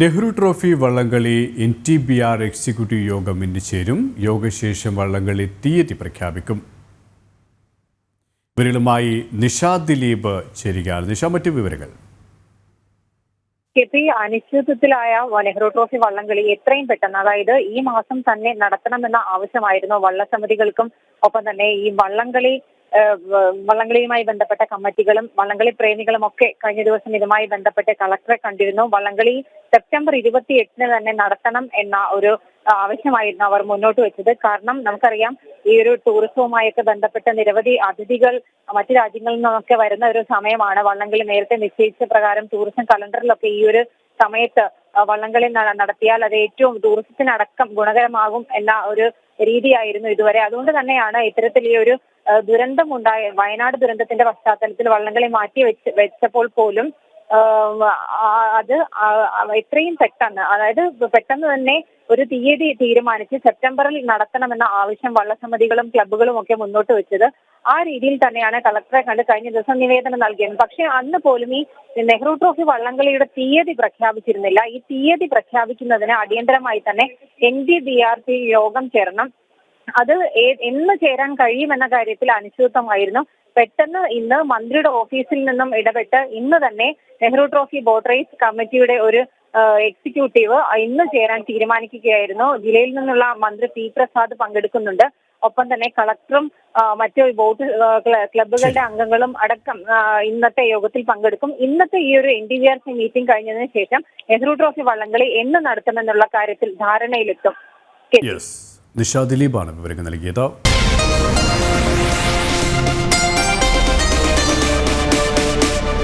Nehru trophy വള്ളംകളി N T B R executive യോഗം ഇന്ന് ചേരും. യോഗശേഷം വള്ളംകളി തീയതി പ്രഖ്യാപിക്കും. വിവരങ്ങളുമായി നിഷാ ദിലീപ് ചേരുകയാണ്. നിഷ മറ്റു വിവരങ്ങൾ. കെപി അനിശ്ചിതത്വത്തിലായ നെഹ്റു ട്രോഫി വള്ളംകളി എത്രയും പെട്ടെന്ന് അതായത് ഈ മാസം തന്നെ നടത്തണമെന്ന ആവശ്യമായിരുന്നു വള്ളസമിതികൾക്കും. ഒപ്പം തന്നെ ഈ വള്ളംകളി വള്ളംകളിയുമായി ബന്ധപ്പെട്ട കമ്മിറ്റികളും വള്ളംകളി പ്രേമികളും ഒക്കെ കഴിഞ്ഞ ദിവസം ഇതുമായി ബന്ധപ്പെട്ട് കളക്ടറെ കണ്ടിരുന്നു. വള്ളംകളി സെപ്റ്റംബർ ഇരുപത്തി എട്ടിന് തന്നെ നടത്തണം എന്ന ഒരു ആവശ്യമായിരുന്നു അവർ മുന്നോട്ട് വെച്ചത്. കാരണം നമുക്കറിയാം ഈ ഒരു ടൂറിസവുമായൊക്കെ ബന്ധപ്പെട്ട നിരവധി അതിഥികൾ മറ്റു രാജ്യങ്ങളിൽ നിന്നൊക്കെ വരുന്ന ഒരു സമയമാണ് വള്ളംകളി നേരത്തെ നിശ്ചയിച്ച പ്രകാരം ടൂറിസം കലണ്ടറിലൊക്കെ ഈ ഒരു സമയത്ത് വള്ളംകളി നടത്തിയാൽ അത് ഏറ്റവും ടൂറിസത്തിനടക്കം ഗുണകരമാകും എന്ന ഒരു രീതിയായിരുന്നു ഇതുവരെ. അതുകൊണ്ട് തന്നെയാണ് ഇത്തരത്തിൽ ഈ ഒരു ദുരന്തമുണ്ടായ വയനാട് ദുരന്തത്തിന്റെ പശ്ചാത്തലത്തിൽ വള്ളംകളി മാറ്റി വെച്ച് വെച്ചപ്പോൾ പോലും അത് എത്രയും പെട്ടെന്ന് അതായത് പെട്ടെന്ന് തന്നെ ഒരു തീയതി തീരുമാനിച്ച് സെപ്റ്റംബറിൽ നടത്തണമെന്ന ആവശ്യം വള്ളസമിതികളും ക്ലബ്ബുകളും ഒക്കെ മുന്നോട്ട് വെച്ചത് ആ രീതിയിൽ തന്നെയാണ് കളക്ടറെ കണ്ട് കഴിഞ്ഞ ദിവസം നിവേദനം നൽകിയത്. പക്ഷേ അന്ന് പോലും ഈ നെഹ്റു ട്രോഫി വള്ളംകളിയുടെ തീയതി പ്രഖ്യാപിച്ചിരുന്നില്ല. ഈ തീയതി പ്രഖ്യാപിക്കുന്നതിന് അടിയന്തരമായി തന്നെ N D B R P യോഗം ചേരണം. അത് എന്ന് ചേരാൻ കഴിയുമെന്ന കാര്യത്തിൽ അനിശ്ചിതത്വമായിരുന്നു പെട്ടെന്ന് ഇന്ന് മന്ത്രിയുടെ ഓഫീസിൽ നിന്നും ഇടപെട്ട് ഇന്ന് തന്നെ നെഹ്റു ട്രോഫി ബോട്ട് റേസ് കമ്മിറ്റിയുടെ ഒരു എക്സിക്യൂട്ടീവ് ഇന്ന് ചേരാൻ തീരുമാനിക്കുകയായിരുന്നു. ജില്ലയിൽ നിന്നുള്ള മന്ത്രി പി പ്രസാദ് പങ്കെടുക്കുന്നുണ്ട്. ഒപ്പം തന്നെ കളക്ടറും മറ്റു ബോട്ട് ക്ലബ്ബുകളുടെ അംഗങ്ങളും അടക്കം ഇന്നത്തെ യോഗത്തിൽ പങ്കെടുക്കും. ഇന്നത്തെ ഈ ഒരു N D V R C meeting കഴിഞ്ഞതിന് ശേഷം നെഹ്റു ട്രോഫി വള്ളംകളി എന്ന് നടത്തുമെന്നുള്ള കാര്യത്തിൽ ധാരണയിലെത്തും. നിഷ ദിലീപാണ് വിവരങ്ങൾ നൽകിയത്.